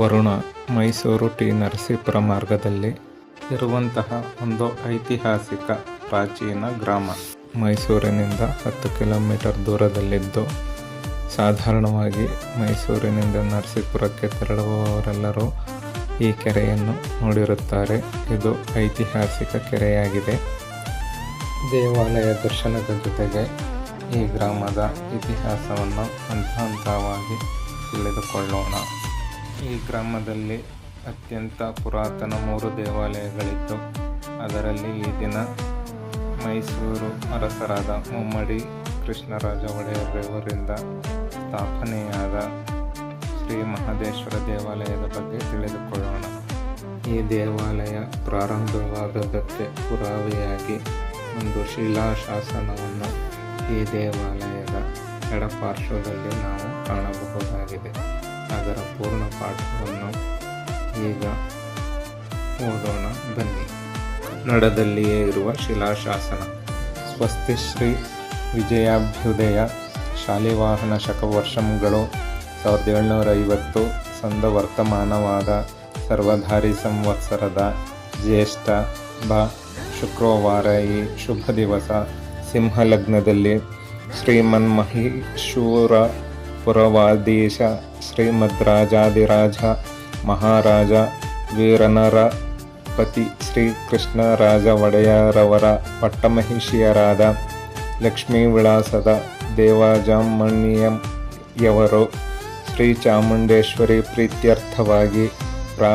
Varuna, Mysuru T Narasipura ಮಾರ್ಗದಲ್ಲಿ ಇರುವಂತಹ ಒಂದು ಐತಿಹಾಸಿಕ ಪ್ರಾಚೀನ ಗ್ರಾಮ. ಮೈಸೂರಿನಿಂದ ಹತ್ತು ಕಿಲೋಮೀಟರ್ ದೂರದಲ್ಲಿದ್ದು, ಸಾಧಾರಣವಾಗಿ ಮೈಸೂರಿನಿಂದ ನರಸೀಪುರಕ್ಕೆ ತೆರಳುವವರೆಲ್ಲರೂ ಈ ಕೆರೆಯನ್ನು ನೋಡಿರುತ್ತಾರೆ. ಇದು ಐತಿಹಾಸಿಕ ಕೆರೆಯಾಗಿದೆ. ದೇವಾಲಯ ದರ್ಶನದ ಜೊತೆಗೆ ಈ ಗ್ರಾಮದ ಇತಿಹಾಸವನ್ನು ಹಂತ ಹಂತವಾಗಿ ತಿಳಿದುಕೊಳ್ಳೋಣ. ಈ ಗ್ರಾಮದಲ್ಲಿ ಅತ್ಯಂತ ಪುರಾತನ ಮೂರು ದೇವಾಲಯಗಳಿತ್ತು ಅದರಲ್ಲಿ ಈ ದಿನ ಮೈಸೂರು ಅರಸರಾದ ಮುಮ್ಮಡಿ ಕೃಷ್ಣರಾಜ ಒಡೆಯರವರಿಂದ ಸ್ಥಾಪನೆಯಾದ ಶ್ರೀ ಮಹದೇಶ್ವರ ದೇವಾಲಯದ ಬಗ್ಗೆ ತಿಳಿದುಕೊಳ್ಳೋಣ. ಈ ದೇವಾಲಯ ಪ್ರಾರಂಭವಾದದಕ್ಕೆ ಪುರಾವೆಯಾಗಿ ಒಂದು ಶಿಲಾಶಾಸನವನ್ನು ಈ ದೇವಾಲಯದ ಎಡಪಾರ್ಶ್ವದಲ್ಲಿ ನಾವು ಕಾಣಬಹುದಾಗಿದೆ ಅದರ ಪೂರ್ಣ ಪಾಠವನ್ನು ಈಗ ಓದೋಣ. ಬನ್ನಿ. ನಡದಲ್ಲಿಯೇ ಇರುವ ಶಿಲಾಶಾಸನ. ಸ್ವಸ್ತಿ ಶ್ರೀ ವಿಜಯಾಭ್ಯುದಯ ಶಾಲಿವಾಹನ ಶಕವರ್ಷಂಗಳು ಸಾವಿರದ ಏಳ್ನೂರ ಐವತ್ತು ಸಂದ ವರ್ತಮಾನವಾದ ಸರ್ವಧಾರಿ ಸಂವತ್ಸರದ ಜ್ಯೇಷ್ಠ ಬ ಶುಕ್ರವಾರ ಈ ಶುಭ ದಿವಸ. ಸಿಂಹ ಲಗ್ನದಲ್ಲಿ ಶ್ರೀಮನ್ಮಹೀಶೂರ ಪುರವಾದೀಶ ಶ್ರೀಮದ್ರಾಜಾದಿರಾಜ ಮಹಾರಾಜ, ವೀರನರ ಪತಿ ಶ್ರೀ ಕೃಷ್ಣರಾಜ ಒಡೆಯರವರ ಪಟ್ಟಮಹಿಷಿಯರಾದ ಲಕ್ಷ್ಮೀ ವಿಳಾಸದ ದೇವಜಾಮಣ್ಯವರು ಶ್ರೀ ಚಾಮುಂಡೇಶ್ವರಿ ಪ್ರೀತ್ಯರ್ಥವಾಗಿ ಪ್ರಾ